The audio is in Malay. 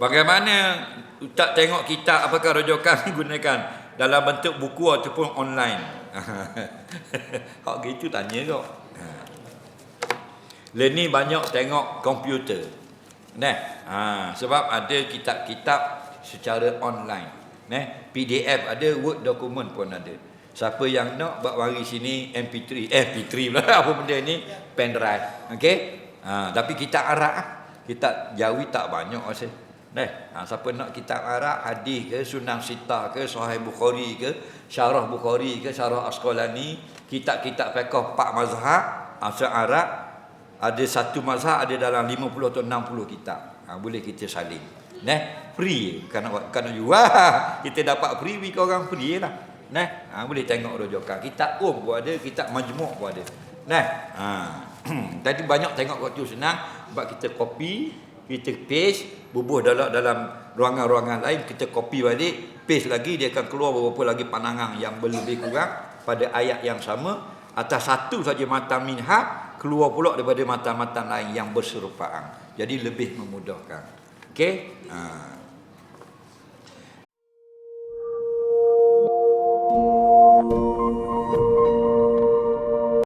Bagaimana tak tengok kitab apakah rujukan digunakan dalam bentuk buku ataupun online. Hak gitu tanya. Ha. Leni banyak tengok komputer. Nah, ha, sebab ada kitab-kitab secara online. Nah, PDF ada, Word document pun ada. Siapa yang nak buat mari sini MP3, eh MP3 pula apa benda ni, pendrive. Okey? Ha, tapi kitab Arab ah. Kitab Jawi tak banyak rasa. Nah, ha, siapa nak kitab Arab, hadis ke, Sunan Sita ke, Sahih Bukhari ke, Syarah Bukhari ke, Syarah Asqalani, kitab-kitab fiqh Pak Mazhab, asal Arab, ada satu mazhab ada dalam 50 atau 60 kitab. Ha, boleh kita saling. Nah, free kan kan jual. Kita dapat free we orang free lah. Nah, ha, boleh tengok rujukan. Kitab um pun ada, kitab majmuk pun ada. Nah, ha. tadi banyak tengok waktu senang sebab kita copy, kita paste, bubuh dalam dalam ruangan-ruangan lain kita copy balik paste lagi dia akan keluar beberapa lagi pandangan yang lebih kurang pada ayat yang sama. Atas satu saja mata minhaj keluar pula daripada mata-mata lain yang berserupaan. Jadi lebih memudahkan. Okey? Ha